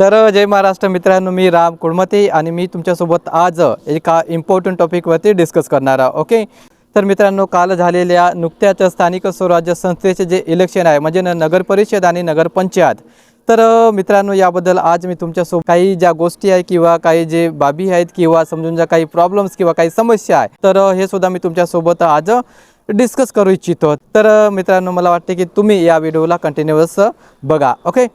तर जय महाराष्ट्र मित्रांनो मी राम कुडमते आणि मी तुमच्यासोबत आज एका इम्पॉर्टंट टॉपिकवरती डिस्कस करणार आहे ओके? तर मित्रांनो काल झालेल्या नुकत्याच स्थानिक स्वराज्य संस्थेचे जे इलेक्शन आहे म्हणजे न- नगर परिषद आणि नगरपंचायत तर मित्रांनो याबद्दल आज मी तुमच्यासोबत काही ज्या गोष्टी आहे किंवा काही जे बाबी आहेत किंवा समजून ज्या काही प्रॉब्लेम्स किंवा काही समस्या आहे तर हे सुद्धा मी तुमच्यासोबत आज डिस्कस करू इच्छितो. तर मित्रांनो मला वाटते की तुम्ही या व्हिडिओला कंटिन्युअस बघा ओके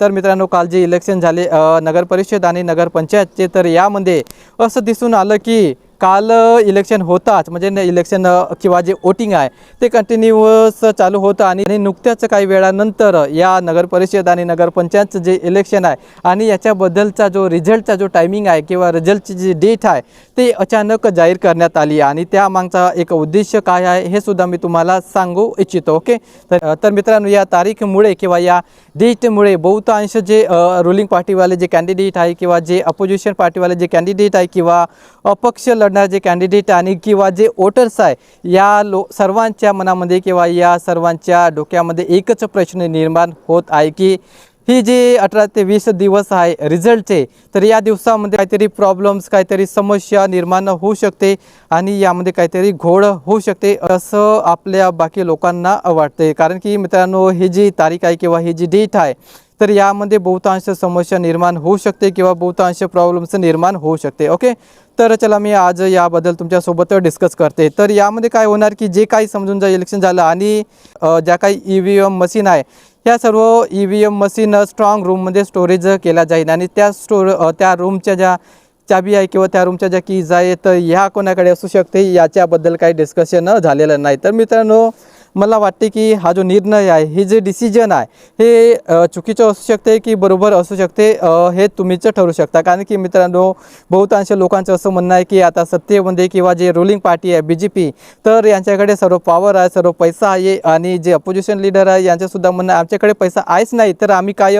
तर मित्रांनो काल जे इलेक्शन झाले नगरपरिषद आणि नगरपंचायतचे तर यामध्ये असं दिसून आलं की काल इलेक्शन होताच. म्हणजे न- इलेक्शन किंवा जे वोटिंग आहे ते कंटिन्युअस चालू होतं आणि नुकत्याच काही वेळानंतर या नगरपरिषद आणि नगरपंचायतचं जे इलेक्शन आहे आणि याच्याबद्दलचा जो रिझल्टचा जो टायमिंग आहे किंवा रिझल्टची जी डेट आहे ते अचानक जाहीर करण्यात आली आणि त्यामागचा एक उद्देश काय आहे हे सुद्धा मी तुम्हाला सांगू इच्छितो ओके तर तर मित्रांनो या तारीखमुळे किंवा या डेटमुळे बहुतांश जे रुलिंग पार्टीवाले जे कॅन्डिडेट आहे किंवा जे अपोजिशन पार्टीवाले जे कॅन्डिडेट आहे किंवा अपक्ष लढणारे जे कॅन्डिडेट आणि किंवा जे वोटर्स आहे या लो सर्वांच्या मनामध्ये किंवा या सर्वांच्या डोक्यामध्ये एकच प्रश्न निर्माण होत आहे की ही जी अठरा ते वीस दिवस आहे रिझल्टचे तर या दिवसामध्ये काहीतरी प्रॉब्लेम्स काहीतरी समस्या निर्माण होऊ शकते आणि यामध्ये काहीतरी घोळ होऊ शकते असं आपल्या बाकी लोकांना वाटते कारण की मित्रांनो ही जी तारीख आहे किंवा ही जी डेट आहे तर यामध्ये बहुतांश समस्या निर्माण होऊ शकते किंवा बहुतांश प्रॉब्लेम्स निर्माण होऊ शकते. ओके तर चला मी आज याबद्दल तुमच्यासोबत डिस्कस करते. तर यामध्ये काय होणार की जे काही समजून जा इलेक्शन झालं आणि ज्या काही ई व्ही एम मशीन आहे या सर्व E V M machine strong रूममध्ये स्टोरेज केल्या जाईल आणि त्या स्टोर त्या रूमच्या ज्या चाबी आहे किंवा त्या रूमच्या ज्या कीज आहे तर ह्या कोणाकडे असू शकते याच्याबद्दल काही डिस्कशन झालेलं नाही. तर मित्रांनो मला वाटते की हा जो निर्णय आहे हे जे डिसिजन आहे हे चुकीचं असू शकते की बरोबर असू शकते हे तुम्हीच ठरू शकता. कारण की मित्रांनो बहुतांश लोकांचं असं म्हणणं आहे की आता सत्तेमध्ये किंवा जे रुलिंग पार्टी आहे बी जे पी तर यांच्याकडे सर्व पॉवर आहे सर्व पैसा आहे आणि जे अपोजिशन लीडर आहे यांचंसुद्धा म्हणणं आमच्याकडे पैसा आहेच नाही तर आम्ही काय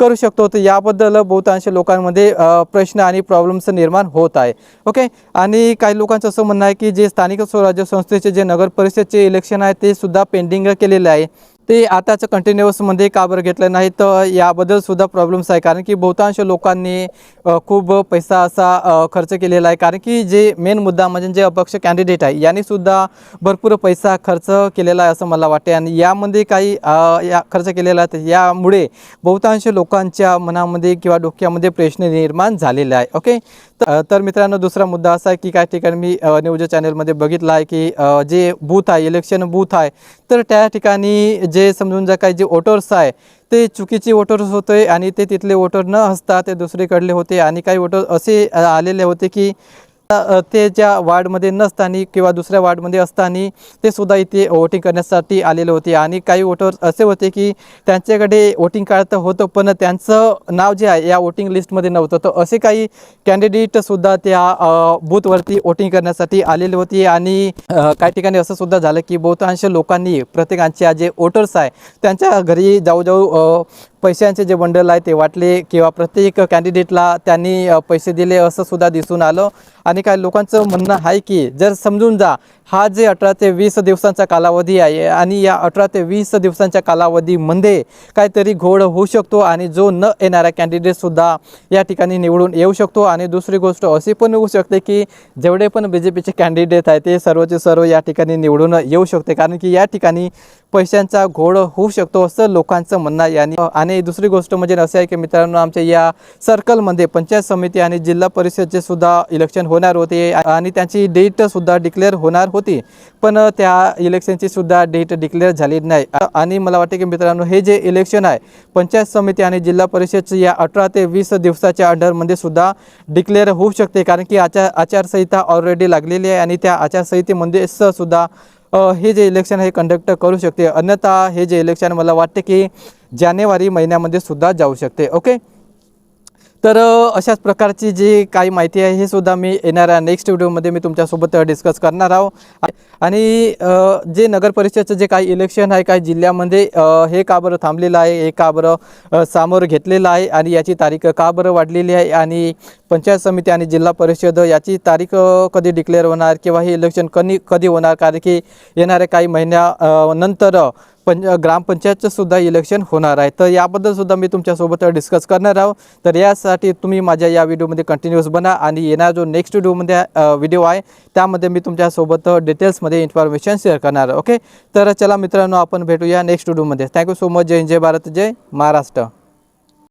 करू शकतो. तर याबद्दल बहुतांश लोकांमध्ये प्रश्न आणि प्रॉब्लेम्स निर्माण होत आहे. ओके आणि काही लोकांचं असं म्हणणं आहे की जे स्थानिक स्वराज्य संस्थेचे जे नगर परिषदचे इलेक्शन आहे ते सुद्धा पेंडिंग केलेले आहे. ते आताच कंटिन्युअसमध्ये का बरं घेतलं नाही? तर याबद्दलसुद्धा प्रॉब्लेम्स आहे. कारण की बहुतांश लोकांनी खूप पैसा असा खर्च केलेला आहे. कारण की जे मेन मुद्दा म्हणजे जे अपक्ष कॅन्डिडेट आहे यांनीसुद्धा भरपूर पैसा खर्च केलेला आहे असं मला वाटते आणि यामध्ये काही या खर्च केलेला आहे तर यामुळे बहुतांश लोकांच्या मनामध्ये किंवा डोक्यामध्ये प्रश्न निर्माण झालेला आहे. ओके तर मित्रांनो दुसरा मुद्दा असा आहे की काही ठिकाणी मी न्यूज चॅनलमध्ये बघितला आहे की जे बूथ आहे इलेक्शन बूथ आहे तर त्या ठिकाणी जे समजून जा काही जे वोटर्स आहे ते चुकीचे वोटर्स होते आणि ते तिथले वोटर न असता ते दुसरीकडले होते. आणि काही वोटर असे आलेले होते की ते ज्या वार्डमध्ये नसताना किंवा दुसऱ्या वार्डमध्ये असताना ते सुद्धा इथे वोटिंग करण्यासाठी आलेले होते. आणि काही वोटर्स असे होते की त्यांच्याकडे वोटिंग कार्ड तर होतं पण त्यांचं नाव जे आहे या वोटिंग लिस्टमध्ये नव्हतं. तर असे काही कॅन्डिडेटसुद्धा त्या बूथवरती वोटिंग करण्यासाठी आलेले होते. आणि काही ठिकाणी असं सुद्धा झालं की बहुतांश लोकांनी प्रत्येकांच्या जे वोटर्स आहे त्यांच्या घरी जाऊ जाऊ पैशांचे जे बंडल आहे ते वाटले किंवा प्रत्येक कॅन्डिडेटला त्यांनी पैसे दिले असं सुद्धा दिसून आलं. आणि काही लोकांचं म्हणणं आहे की जर समजून जा हा जे अठरा ते वीस दिवसांचा कालावधी आहे आणि या अठरा ते वीस दिवसांच्या कालावधीमध्ये काहीतरी घोळ होऊ शकतो आणि जो न येणारा कॅन्डिडेटसुद्धा या ठिकाणी निवडून येऊ शकतो. आणि दुसरी गोष्ट अशी पण होऊ शकते की जेवढे पण बी जे पीचे कॅन्डिडेट आहे ते सर्वचे सर्व या ठिकाणी निवडून येऊ शकते. कारण की या ठिकाणी पैशांचा घोळ होऊ शकतो असं लोकांचं म्हणणं आहे. आणि आणि दुसरी गोष्ट म्हणजे असं आहे की मित्रांनो आमच्या या सर्कलमध्ये पंचायत समिती आणि जिल्हा परिषदचे सुद्धा इलेक्शन होणार होते. आणि त्यांची डेटसुद्धा डिक्लेअर होणार होती. होती. पण त्या इलेक्शनची सुद्धा डेट डिक्लेअर झाली नाही. आणि मला वाटते की मित्रांनो हे जे इलेक्शन आहे पंचायत समिती आणि जिल्हा परिषदचं या अठरा ते वीस दिवसाच्या अंडरमध्ये सुद्धा डिक्लेअर होऊ शकते. कारण की आचार आचारसंहिता ऑलरेडी लागलेली आहे आणि त्या आचारसंहितेमध्ये सुद्धा हे जे इलेक्शन आहे कंडक्ट करू शकते. अन्यथा हे जे इलेक्शन मला वाटते की जानेवारी महिन्यामध्ये सुद्धा जाऊ शकते. ओके? तर अशाच प्रकारची जी काही माहिती आहे हे सुद्धा मी येणाऱ्या नेक्स्ट व्हिडिओमध्ये मी तुमच्यासोबत डिस्कस करणार आहोत. आणि जे नगरपरिषदचं जे काही इलेक्शन आहे काही जिल्ह्यामध्ये हे का बरं थांबलेलं आहे हे का बरं सामोर सामोरं घेतलेलं आहे आणि याची तारीख का बरं वाढलेली आहे आणि पंचायत समिती आणि जिल्हा परिषद याची तारीख कधी डिक्लेअर होणार किंवा हे इलेक्शन कधी कधी होणार? कारण की येणाऱ्या काही महिन्या नंतर पंच ग्रामपंचायतचं सुद्धा इलेक्शन होणार आहे. तर याबद्दल सुद्धा मी तुमच्यासोबत डिस्कस करणार आहोत. तर यासाठी तुम्ही माझ्या या व्हिडिओमध्ये कंटिन्यूस बना आणि येणारा जो नेक्स्ट व्हिडिओमध्ये व्हिडिओ आहे त्यामध्ये मी तुमच्यासोबत डिटेल्समध्ये इन्फॉर्मेशन शेअर करणार आहे ओके तर चला मित्रांनो आपण भेटूया नेक्स्ट व्हिडिओमध्ये थँक्यू सो मच जय जय भारत जय महाराष्ट्र.